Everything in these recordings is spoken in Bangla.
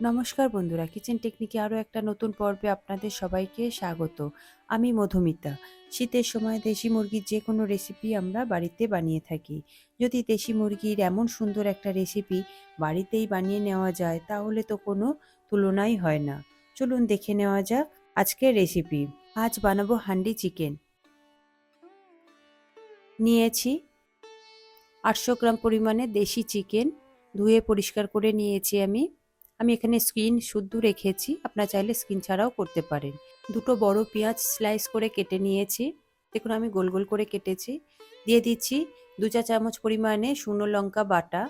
নমস্কার বন্ধুরা কিচেন টেকনিকে আরও একটা নতুন পর্বে আপনাদের সবাইকে স্বাগত। আমি মধুমিতা। শীতের সময় দেশি মুরগির যে কোনো রেসিপি আমরা বাড়িতে বানিয়ে থাকি। যদি দেশি মুরগির এমন সুন্দর একটা রেসিপি বাড়িতেই বানিয়ে নেওয়া যায়, তাহলে তো কোনো তুলনাই হয় না। চলুন দেখে নেওয়া যাক আজকের রেসিপি আজ বানাবো হান্ডি চিকেন। নিয়েছি আটশো গ্রাম পরিমাণে দেশি চিকেন। ধুয়ে পরিষ্কার করে নিয়েছি আমি। আমি এখানে স্কিন শুদ্ধ রেখেছি, আপনারা চাইলে স্কিন ছাড়াও করতে পারেন। দুটো বড় পেঁয়াজ স্লাইস করে কেটে নিয়েছি, দেখুন আমি গোল গোল করে কেটেছি। দিয়ে দিচ্ছি দু চা চামচ পরিমাণে শুকনো লঙ্কা বাটা।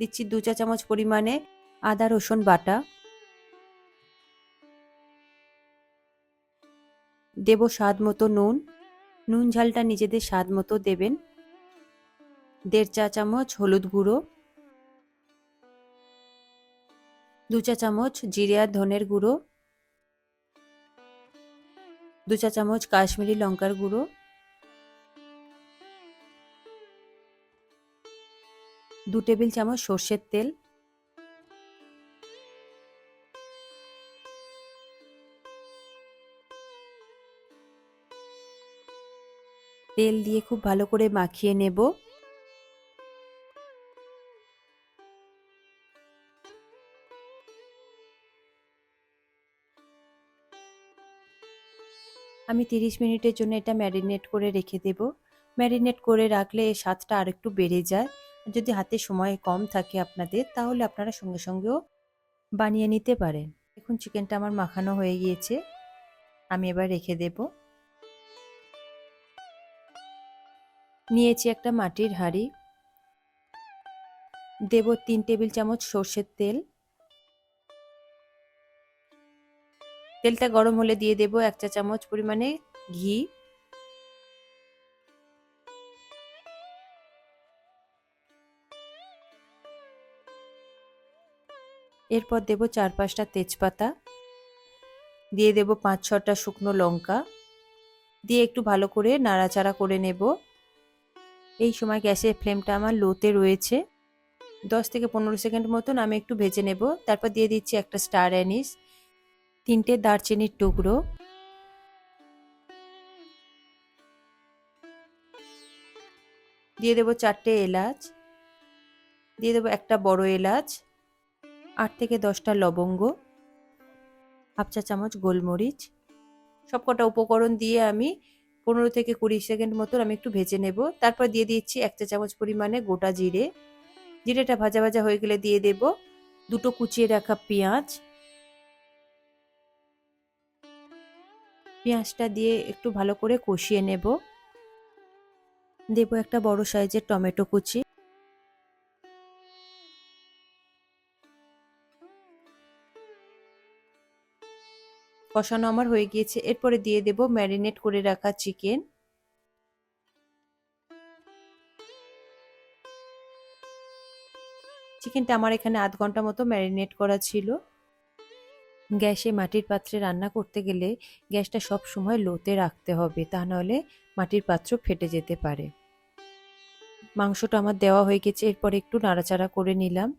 দিচ্ছি দু চা চামচ পরিমাণে আদা রসুন বাটা। দেব স্বাদ মতো নুন। নুন ঝালটা নিজেদের স্বাদ মতো দেবেন। দেড় চা চামচ হলুদ গুঁড়ো। দু চা চামচ জিরে আর ধনের গুঁড়ো। দু চা চামচ কাশ্মীরি লঙ্কার গুঁড়ো। দু টেবিল চামচ সর্ষের তেল। তেল দিয়ে খুব ভালো করে মাখিয়ে নেব। আমি 30 মিনিটের জন্য এটা ম্যারিনেট করে রেখে দেব। ম্যারিনেট করে রাখলে এর স্বাদটা আরেকটু বেড়ে যায়। যদি হাতে সময় কম থাকে আপনাদের, তাহলে আপনারা সঙ্গে সঙ্গেও বানিয়ে নিতে পারেন। এখন চিকেনটা আমার মাখানো হয়ে গিয়েছে। আমি এবার রেখে দেব। নিয়েছি একটা মাটির হাঁড়ি। দেব তিন টেবিল চামচ সর্ষের তেল। তেলটা গরম হলে দিয়ে দেব এক চা চামচ পরিমাণে ঘি। এরপর দেব চার পাঁচটা তেজপাতা। দিয়ে দেব পাঁচ ছটা শুকনো লঙ্কা। দিয়ে একটু ভালো করে নাড়াচাড়া করে নেব। এই সময় গ্যাসের ফ্লেমটা আমার লোতে রয়েছে। দশ থেকে পনেরো সেকেন্ড মতন আমি একটু ভেজে নেব। তারপর দিয়ে দিচ্ছি একটা স্টার অ্যানিস তিনটে দারচিনির টুকরো। দিয়ে দেবো চারটে এলাচ। দিয়ে দেবো একটা বড় এলাচ, আট থেকে দশটা লবঙ্গ, হাফ চা চামচ গোলমরিচ। সবকটা উপকরণ দিয়ে আমি পনেরো থেকে কুড়ি সেকেন্ড মতন আমি একটু ভেজে নেব। তারপর দিয়ে দিচ্ছি এক চা চামচ পরিমাণে গোটা জিরে। জিরেটা ভাজা ভাজা হয়ে গেলে দিয়ে দেব দুটো কুচিয়ে রাখা পেঁয়াজ পেঁয়াজটা দিয়ে একটু ভালো করে কষিয়ে নেব। দেব একটা বড় সাইজের টমেটো কুচি। কষানো আমার হয়ে গিয়েছে। এরপরে দিয়ে দেব ম্যারিনেট করে রাখা চিকেন। চিকেনটা আমার এখানে আধ ঘণ্টা মতো ম্যারিনেট করা ছিল। গ্যাসে মাটির পাত্রে রান্না করতে গেলে গ্যাসটা সব সময় লোতে রাখতে হবে, তা নাহলে মাটির পাত্র ফেটে যেতে পারে। মাংসটা আমার দেওয়া হয়ে গেছে, এরপর একটু নাড়াচাড়া করে নিলাম।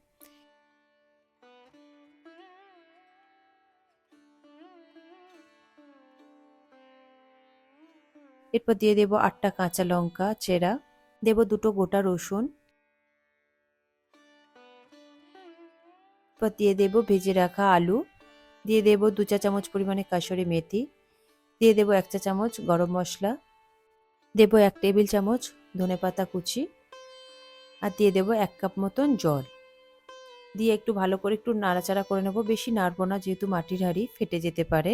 এরপর দিয়ে দেব আটটা কাঁচা লঙ্কা, চেরা, দেব দুটো গোটা রসুন। এরপর দিয়ে দেব ভেজে রাখা আলু। দিয়ে দেব দু চা চামচ পরিমাণে কাসরি মেথি, দিয়ে দেব এক চা চামচ গরম মশলা, দেব এক টেবিল চামচ ধনে পাতা কুচি আর দিয়ে দেব এক কাপ মতন জল। দিয়ে একটু ভালো করে একটু নাড়াচাড়া করে নেব, বেশি নাড়বো না যেহেতু মাটির হাঁড়ি ফেটে যেতে পারে।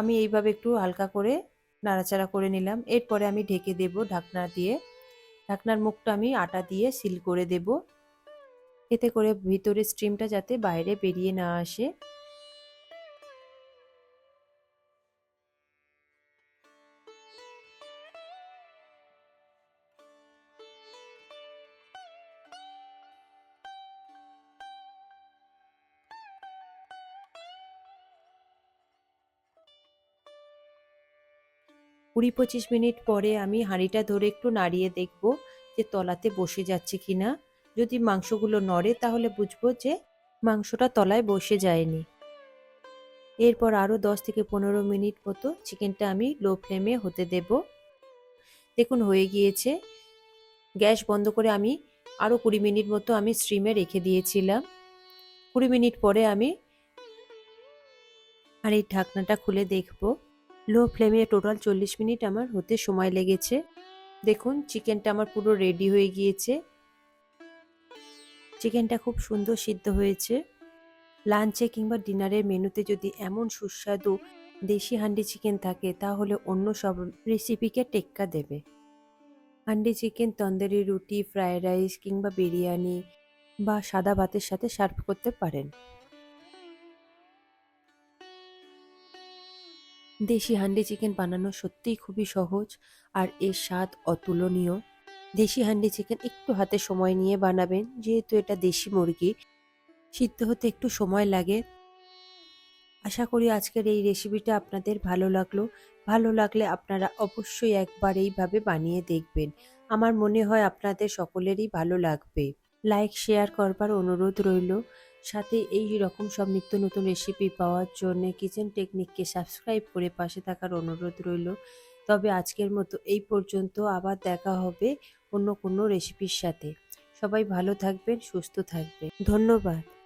আমি এইভাবে একটু হালকা করে নাড়াচাড়া করে নিলাম। এরপরে আমি ঢেকে দেব ঢাকনা দিয়ে ঢাকনার মুখটা আমি আটা দিয়ে সিল করে দেব। এতে করে ভিতরে স্টিমটা যাতে বাইরে বেরিয়ে না আসে। কুড়ি পঁচিশ মিনিট পরে আমি হাঁড়িটা ধরে একটু নাড়িয়ে দেখব যে তলাতে বসে যাচ্ছে কি না যদি মাংসগুলো নড়ে তাহলে বুঝব যে মাংসটা তলায় বসে যায়নি। এরপর আরও দশ থেকে পনেরো মিনিট মতো চিকেনটা আমি লো ফ্লেমে হতে দেব। দেখুন, হয়ে গিয়েছে। গ্যাস বন্ধ করে আমি আরও কুড়ি মিনিট মতো আমি স্ট্রিমে রেখে দিয়েছিলাম। কুড়ি মিনিট পরে আমি আর এই ঢাকনাটা খুলে দেখব। লো ফ্লেমে টোটাল চল্লিশ মিনিট আমার হতে সময় লেগেছে। দেখুন, চিকেনটা আমার পুরো রেডি হয়ে গিয়েছে। চিকেনটা খুব সুন্দর সিদ্ধ হয়েছে। লাঞ্চে কিংবা ডিনারের মেনুতে যদি এমন সুস্বাদু দেশি হান্ডি চিকেন থাকে, তাহলে অন্য সব রেসিপিকে টেক্কা দেবে। হান্ডি চিকেন, তন্দুরি রুটি, ফ্রায়েড রাইস কিংবা বিরিয়ানি বা সাদা ভাতের সাথে সার্ভ করতে পারেন। দেশি হান্ডি চিকেন বানানো সত্যিই খুবই সহজ আর এর স্বাদ অতুলনীয়। দেশি হান্ডি চিকেন একটু হাতে সময় নিয়ে বানাবেন, যেহেতু এটা দেশি মুরগি। সিদ্ধ হতে একটু সময় লাগে। আশা করি আজকের এই রেসিপিটা আপনাদের ভালো লাগল। ভালো লাগলে আপনারা অবশ্যই একবার এইভাবে বানিয়ে দেখবেন। আমার মনে হয় আপনাদের সকলেরই ভালো লাগবে। লাইক শেয়ার করবার অনুরোধ রইল। সাথে এই রকম সব নিত্য নতুন রেসিপি পাওয়ার জন্য কিচেন টেকনিককে সাবস্ক্রাইব করে পাশে থাকার অনুরোধ রইল। তবে আজকের মতো এই পর্যন্ত আবার দেখা হবে অন্য কোনো রেসিপির সাথে। সবাই ভালো থাকবেন, সুস্থ থাকবেন। ধন্যবাদ।